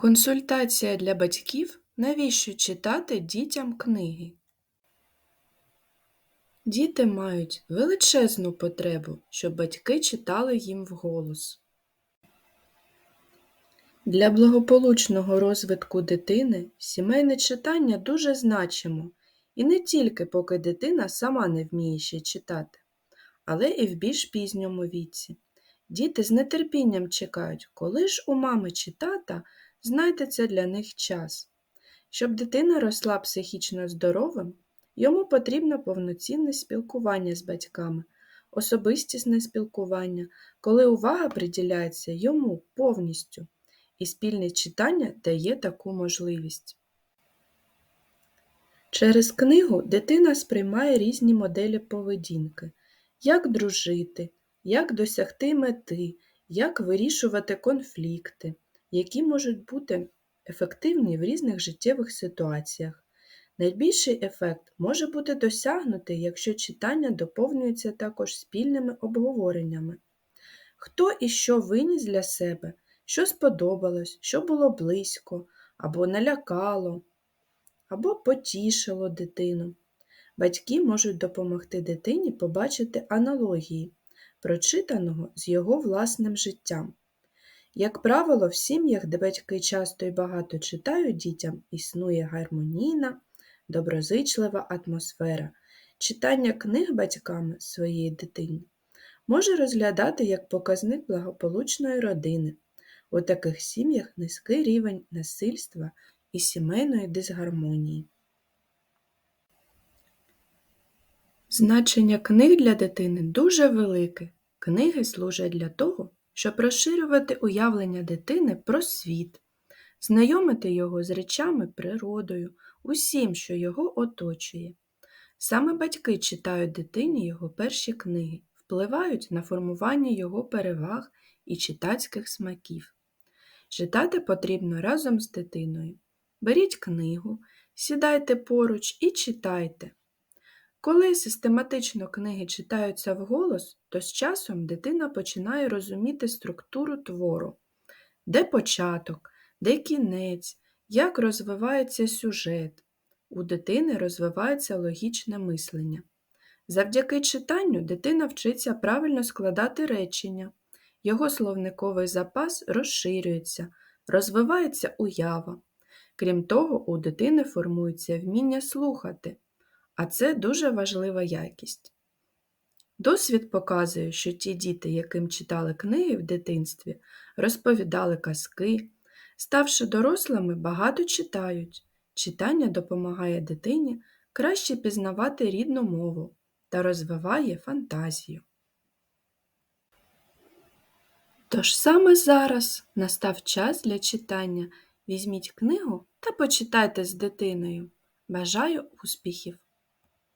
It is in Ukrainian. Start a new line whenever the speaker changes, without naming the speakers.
Консультація для батьків навіщо читати дітям книги? Діти мають величезну потребу, щоб батьки читали їм вголос. Для благополучного розвитку дитини сімейне читання дуже значимо, і не тільки поки дитина сама не вміє ще читати, але і в більш пізньому віці. Діти з нетерпінням чекають, коли ж у мами чи тата знайдеться для них час. Щоб дитина росла психічно здоровим, йому потрібно повноцінне спілкування з батьками, особистісне спілкування, коли увага приділяється йому повністю, і спільне читання дає таку можливість. Через книгу дитина сприймає різні моделі поведінки, як дружити, як досягти мети, як вирішувати конфлікти, які можуть бути ефективні в різних життєвих ситуаціях. Найбільший ефект може бути досягнутий, якщо читання доповнюється також спільними обговореннями. Хто і що виніс для себе, що сподобалось, що було близько, або налякало, або потішило дитину. Батьки можуть допомогти дитині побачити аналогії, прочитаного з його власним життям. Як правило, в сім'ях, де батьки часто і багато читають дітям, існує гармонійна, доброзичлива атмосфера. Читання книг батьками своєї дитині може розглядати як показник благополучної родини. У таких сім'ях низький рівень насильства і сімейної дисгармонії. Значення книг для дитини дуже велике. Книги служать для того, щоб розширювати уявлення дитини про світ, знайомити його з речами природою, усім, що його оточує. Саме батьки читають дитині його перші книги, впливають на формування його переваг і читацьких смаків. Читати потрібно разом з дитиною. Беріть книгу, сідайте поруч і читайте. Коли систематично книги читаються вголос, то з часом дитина починає розуміти структуру твору, де початок, де кінець, як розвивається сюжет. У дитини розвивається логічне мислення. Завдяки читанню дитина вчиться правильно складати речення, його словниковий запас розширюється, розвивається уява. Крім того, у дитини формується вміння слухати а це дуже важлива якість. Досвід показує, що ті діти, яким читали книги в дитинстві, розповідали казки, ставши дорослими, багато читають. Читання допомагає дитині краще пізнавати рідну мову та розвиває фантазію. Тож саме зараз настав час для читання. Візьміть книгу та почитайте з дитиною. Бажаю успіхів!